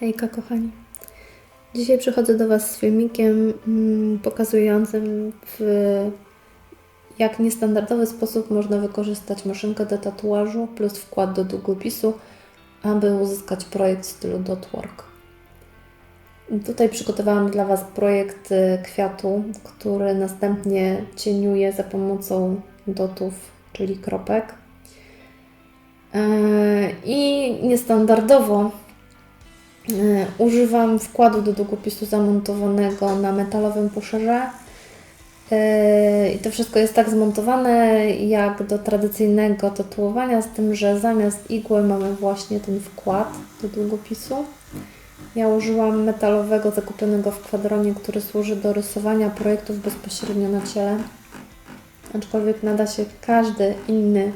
Hejka kochani. Dzisiaj przychodzę do Was z filmikiem mm, pokazującym w jak niestandardowy sposób można wykorzystać maszynkę do tatuażu plus wkład do długopisu, aby uzyskać projekt w stylu dotwork. Tutaj przygotowałam dla Was projekt y, kwiatu, który następnie cieniuję za pomocą dotów, czyli kropek. Yy, I niestandardowo używam wkładu do długopisu zamontowanego na metalowym puszerze. Yy, I to wszystko jest tak zmontowane jak do tradycyjnego tatuowania, z tym, że zamiast igły mamy właśnie ten wkład do długopisu. Ja użyłam metalowego zakupionego w kwadronie, który służy do rysowania projektów bezpośrednio na ciele. Aczkolwiek nada się każdy inny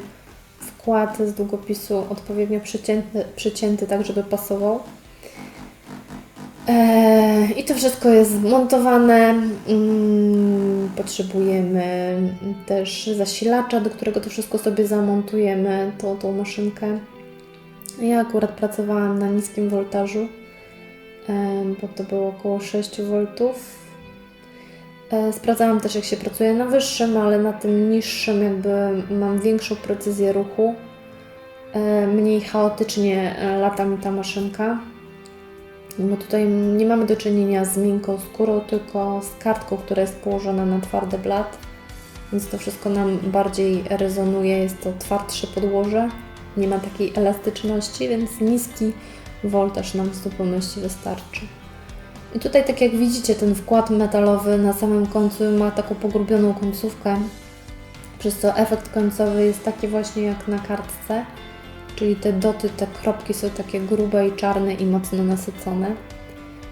wkład z długopisu odpowiednio przycięty, przycięty tak żeby pasował. Eee, I to wszystko jest zmontowane. Mm, Potrzebujemy też zasilacza, do którego to wszystko sobie zamontujemy, tą, tą maszynkę. Ja akurat pracowałam na niskim voltażu, em, bo to było około 6 V. E, Sprawdzałam też, jak się pracuje na wyższym, ale na tym niższym jakby mam większą precyzję ruchu. E, Mniej chaotycznie e, lata mi ta maszynka. Bo tutaj nie mamy do czynienia z miękką skórą, tylko z kartką, która jest położona na twardy blat. Więc to wszystko nam bardziej rezonuje, jest to twardsze podłoże. Nie ma takiej elastyczności, więc niski voltaż nam w zupełności wystarczy. I tutaj, tak jak widzicie, ten wkład metalowy na samym końcu ma taką pogrubioną końcówkę, przez co efekt końcowy jest taki właśnie jak na kartce, czyli te doty, te kropki są takie grube i czarne i mocno nasycone.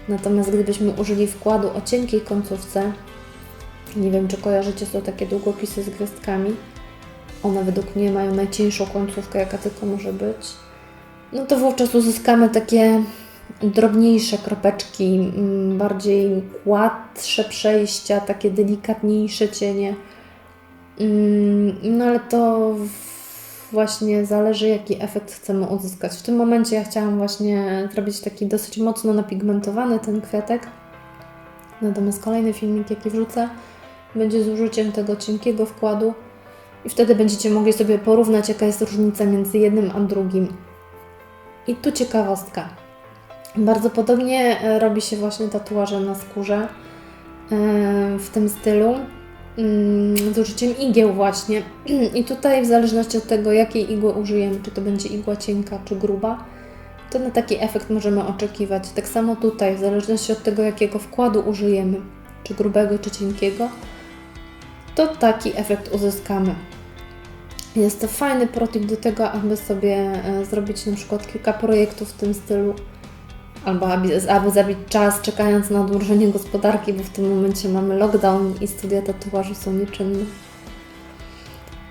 Natomiast gdybyśmy użyli wkładu o cienkiej końcówce, nie wiem czy kojarzycie, są takie długopisy z gwiazdkami, one według mnie mają najcieńszą końcówkę, jaka tylko może być, no to wówczas uzyskamy takie drobniejsze kropeczki, mm, bardziej gładsze przejścia, takie delikatniejsze cienie. Mm, No ale to właśnie zależy, jaki efekt chcemy uzyskać. W tym momencie ja chciałam właśnie zrobić taki dosyć mocno napigmentowany ten kwiatek. Natomiast kolejny filmik, jaki wrzucę, będzie z użyciem tego cienkiego wkładu i wtedy będziecie mogli sobie porównać, jaka jest różnica między jednym a drugim. I tu ciekawostka. Bardzo podobnie robi się właśnie tatuaże na skórze e, w tym stylu z użyciem igieł właśnie. I tutaj w zależności od tego, jakiej igły użyjemy, czy to będzie igła cienka, czy gruba, to na taki efekt możemy oczekiwać. Tak samo tutaj, w zależności od tego, jakiego wkładu użyjemy, czy grubego, czy cienkiego, to taki efekt uzyskamy. Jest to fajny protip do tego, aby sobie e, zrobić na przykład kilka projektów w tym stylu, albo aby, zabić czas czekając na odmrożenie gospodarki, bo w tym momencie mamy lockdown i studia tatuażu są nieczynne.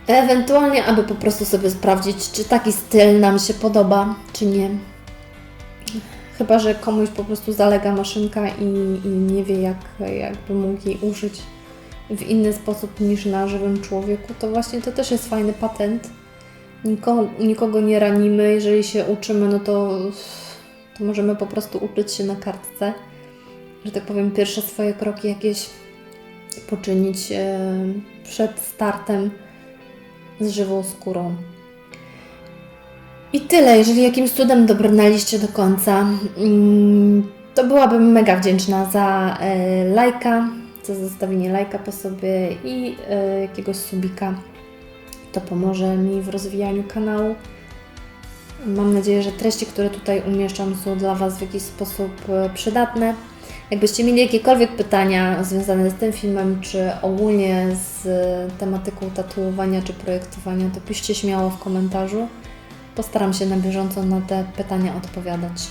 Ewentualnie, aby po prostu sobie sprawdzić, czy taki styl nam się podoba, czy nie. Chyba, że komuś po prostu zalega maszynka i, i nie wie, jak, jakby mógł jej użyć w inny sposób niż na żywym człowieku, to właśnie to też jest fajny patent. Nikogo, nikogo nie ranimy, jeżeli się uczymy, no to, to możemy po prostu uczyć się na kartce, że tak powiem, pierwsze swoje kroki jakieś poczynić e, przed startem z żywą skórą. I tyle, jeżeli jakimś cudem dobrnęliście do końca, mm, to byłabym mega wdzięczna za e, lajka, za zostawienie lajka po sobie i e, jakiegoś subika. To pomoże mi w rozwijaniu kanału. Mam nadzieję, że treści, które tutaj umieszczam, są dla Was w jakiś sposób e, przydatne. Jakbyście mieli jakiekolwiek pytania związane z tym filmem, czy ogólnie z e, tematyką tatuowania czy projektowania, to piszcie śmiało w komentarzu. Postaram się na bieżąco na te pytania odpowiadać.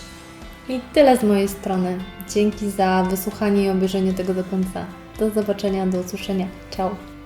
I tyle z mojej strony. Dzięki za wysłuchanie i obejrzenie tego do końca. Do zobaczenia, do usłyszenia. Ciao.